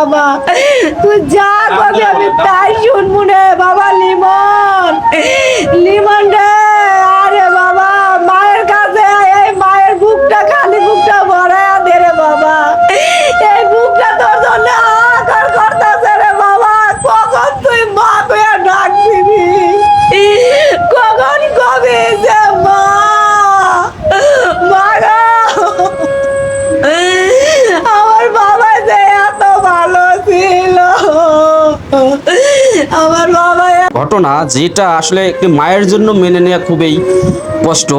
বাবা। তুই যা কবি আমি তাই শুনব রে বাবা লিমন। লিমন রে। আমার বাবা ঘটনা যেটা আসলে একটি মায়ের জন্য মেনে নেওয়া খুবই কষ্ট।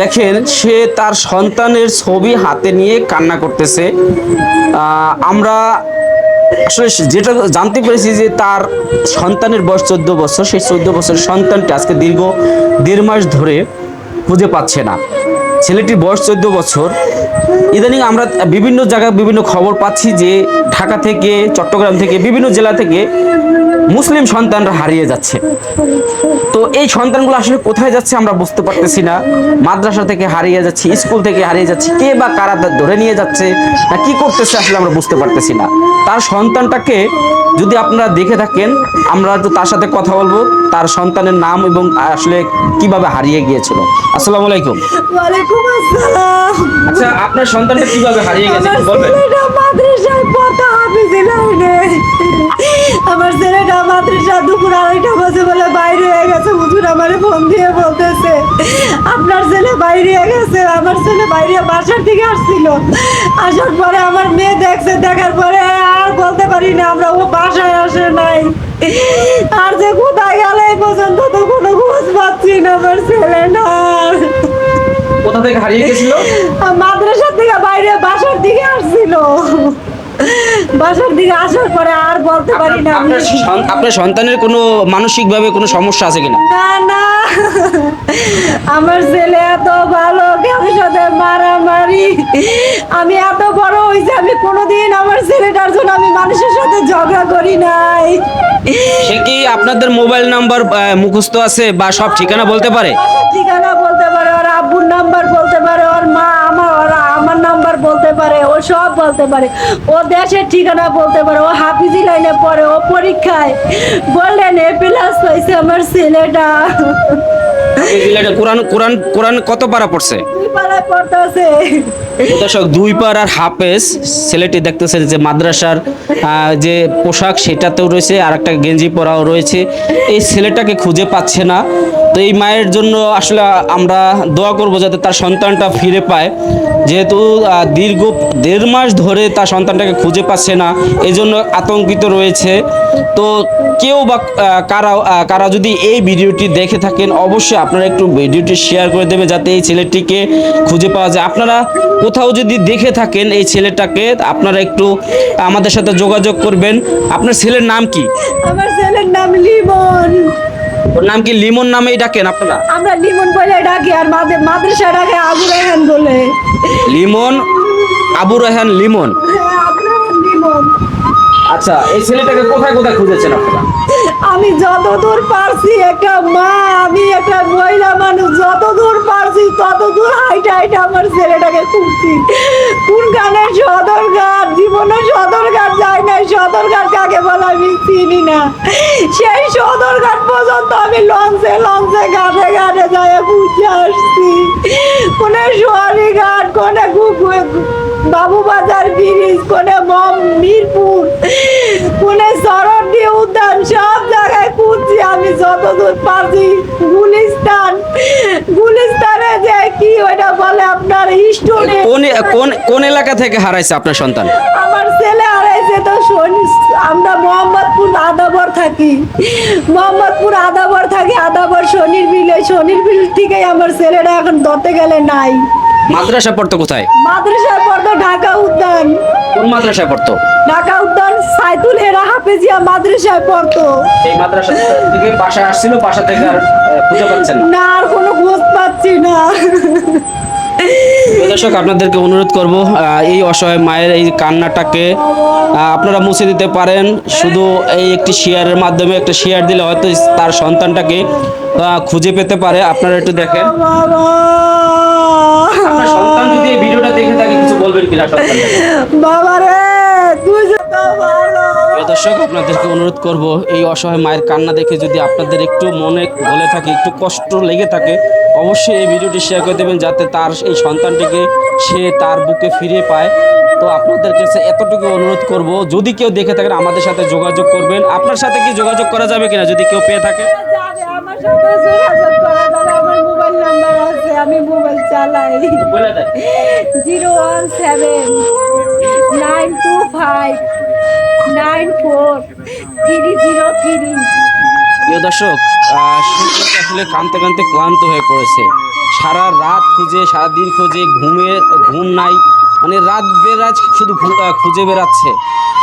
দেখেন, সে তার সন্তানের ছবি হাতে নিয়ে কান্না করতেছে। আমরা আসলে যেটা জানতে পেরেছি যে তার সন্তানের বয়স চোদ্দ বছর। সেই চোদ্দ বছরের সন্তানটি আজকে দীর্ঘ দেড় মাস ধরে খুঁজে পাচ্ছে না। ছেলেটির বয়স চোদ্দ বছর। ইদানিং আমরা বিভিন্ন জায়গায় বিভিন্ন খবর পাচ্ছি যে ঢাকা থেকে চট্টগ্রাম থেকে বিভিন্ন জেলা থেকে মুসলিম সন্তানরা হারিয়ে যাচ্ছে। তো এই সন্তানগুলো আসলে কোথায় যাচ্ছে আমরা বুঝতে পারতেছি না। মাদ্রাসা থেকে হারিয়ে যাচ্ছে স্কুল থেকে হারিয়ে যাচ্ছে কে বা কারা তা ধরে নিয়ে যাচ্ছে না কি করতেছে আসলে আমরা বুঝতে পারতেছি না। তার সন্তানটাকে যদি আপনারা দেখে থাকেন আমরা একটু তার সাথে কথা বলব তার সন্তানের নাম এবং আসলে কীভাবে হারিয়ে গিয়েছিল। আসসালামু আলাইকুম। আচ্ছা আপনার সন্তানটা কীভাবে হারিয়ে গেছে বলবেন? পড়তে হাফিজি লাইনে আমার ছেলেটা মাদ্রাসা দুপুর আড়াইটা বাজে বলে বাইরে হয়ে গেছে হুজুর আমারে ফোন দিয়ে বলতেছে। আপনার ছেলে বাইরে গেছে আমার ছেলে বাইরে বাসার দিকে আসছিল। আসার পরে আমার মেয়ে দেখছে দেখার পরে আর বলতে পারি না আমরা ও বাসায় আসে নাই। আর যে কোথায় গেল পর্যন্ত তো কোনো খোঁজ পাচ্ছি না আমার ছেলেটার। কোথা থেকে হারিয়ে গেছিল? মাদ্রাসার থেকে বাইরে বাসার দিকে আসছিল। বাসার দিকে আসার পরে আর বলতে পারি না। আমি। আপনার সন- আপনার সন্তানের কোনো মানসিকভাবে কোনো সমস্যা আছে কিনা? না না। আমার ছেলে এত ভালো কারোর সাথে মারামারি। আমি এত বড় হয়েছে আমি কোনোদিন আমার ছেলেটার জন্য আমি মানুষের সাথে ঝগড়া করি নাই। সে কি আপনাদের মোবাইল নাম্বার মুখস্থ আছে বা সব ঠিকানা বলতে পারে? বলতে পারে ও সব বলতে পারে। ও দেশের ঠিকানা বলতে পারে ও হাফিজি লাইনে পড়ে ও পরীক্ষায় বললেন এ প্লাস পাইছে আমার ছেলেটা। কোরআন কোরআন কোরআন কত পারা পড়ছে? দুই দর্শক আর হাফেজ ছেলেটি দেখতেছেন যে মাদ্রাসার আহ, যে পোশাক সেটাতেও রয়েছে আর একটা গেঞ্জি পরাও রয়েছে। এই ছেলেটাকে খুঁজে পাচ্ছে না। তো এই মায়ের জন্য আসলে আমরা দোয়া করব যাতে তার সন্তানটা ফিরে পায়। যেহেতু দীর্ঘ দেড় মাস ধরে তার সন্তানটাকে খুঁজে পাচ্ছে না এই জন্য আতঙ্কিত রয়েছে। তো কেউ বা কারা কারা যদি এই ভিডিওটি দেখে থাকেন, অবশ্যই আপনারা একটু ভিডিওটি শেয়ার করে দেবে যাতে এই ছেলেটিকে খুঁজে পাওয়া যায়। আপনারা কোথাও যদি দেখে থাকেন এই ছেলেটাকে, আপনারা একটু আমাদের সাথে যোগাযোগ করবেন। আপনার ছেলের নাম কি? আমার ছেলের নাম ওর নাম কি লিমন নামেই ডাকেন আপনারা? আমরা লিমন বলে ডাকি আর মাদ্র- মাদ্রাসা ডাকে আবু রেহান বলে। লিমন আবু লিমন? হ্যাঁ, আবু রেহান লিমন। আচ্ছা এই ছেলেটাকে কোথায় কোথায় খুঁজেছেন আপনারা? আমি যতদূর পারছি একটা মা, আমি একটা মহিলা মানুষ, যতদূর পারছি ততদূর হাইটা হাইটা আমার ছেলেটাকে খুঁজছি। কোন গানে সদরঘাট, জীবনে সদরঘাট যায় নাই, সদরঘাট কাকে বলে আমি চিনি না। সেই সদরঘাট পর্যন্ত আমি লঞ্চে লঞ্চে, ঘাটে ঘাটে যায় বুঝে আসছি। কোনে সোয়ারি ঘাট, কোনে বাবু বাজার ব্রিজ, কোনে মিরপুর। আমি যতদূর পারছি গুলিস্তান। গুলিস্তানে যে কি ওইটা বলে আপনার স্টোনে কোন কোন কোন এলাকা থেকে হারাইছে আপনার সন্তান? আমার ছেলে হারাইছে তো আমরা মোহাম্মদপুর আদাবর থাকি। মোহাম্মদপুর আদাবর থাকি আদাবর শনির বিলে শনির বিল থেকেই আমার ছেলেটা এখন ধরতে গেলে নাই। মাদ্রাসা পড়তো কোথায়? মাদ্রাসায় পড়তো ঢাকা উদ্যান। কোন মাদ্রাসায় পড়তো? ঢাকা উদ্যান সাইতুল হেরা হাফেজিয়া মাদ্রাসায় পড়তো। এই মাদ্রাসা থেকে বাসা আসছিল বাসা থেকে আর খুঁজে পাচ্ছেন না। আর কোনো খোঁজ পাচ্ছি না। দর্শক আপনাদেরকে অনুরোধ করব এই অসহায় মায়ের এই কান্নাটাকে আপনারা মুছে দিতে পারেন। শুধু এই একটি শেয়ারের মাধ্যমে একটা শেয়ার দিলে হয়তো তার সন্তানটাকে খুঁজে পেতে পারে। আপনারা একটু দেখেন। সন্তান যদি এই ভিডিওটা দেখে থাকে কিছু বলবেন কিনা বাবা রে তুই যে তো প্রিয় দর্শক আপনাদেরকে অনুরোধ করব এই অসহায় মায়ের কান্না দেখে যদি আপনাদের একটু মনে গলে থাকে একটু কষ্ট লেগে থাকে অবশ্যই এই ভিডিওটি শেয়ার করে দেবেন যাতে তার এই সন্তানটিকে সে তার বুকে ফিরে পায়। তো আপনাদের কাছে এতটুকু অনুরোধ করব যদি কেউ দেখে থাকেন আমাদের সাথে যোগাযোগ করবেন আপনার সাথে কি যোগাযোগ করা যাবে কিনা যদি কেউ পেয়ে থাকে? যাবে আমার সাথে যোগাযোগ করা যাবে আমার মোবাইল নাম্বার আছে আমি মোবাইল চালাই। Zero one seven nine two five nine four three zero three. প্রিয় দর্শক আসলে কানতে কানতে ক্লান্ত হয়ে পড়েছে। সারা রাত খুঁজে, সারা দিন খুঁজে, ঘুমে, ঘুম নাই। মানে রাত বেরাজ শুধু খুঁজে বেড়াচ্ছে।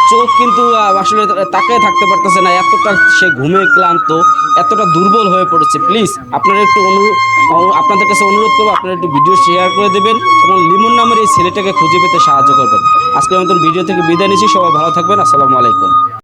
চোখ কিন্তু আসলে তাকে থাকতে পারতেছে না, এতটা সে ঘুমে ক্লান্ত, এতটা দুর্বল হয়ে পড়েছে। প্লিজ, আপনারা একটু অনুরোধ আপনাদের কাছে অনুরোধ করব, আপনারা একটু ভিডিও শেয়ার করে দেবেন এবং লিমন নামের এই ছেলেটাকে খুঁজে পেতে সাহায্য করবেন। আজকের মতন ভিডিও থেকে বিদায় নিচ্ছি, সবাই ভালো থাকবেন, আসসালামু আলাইকুম।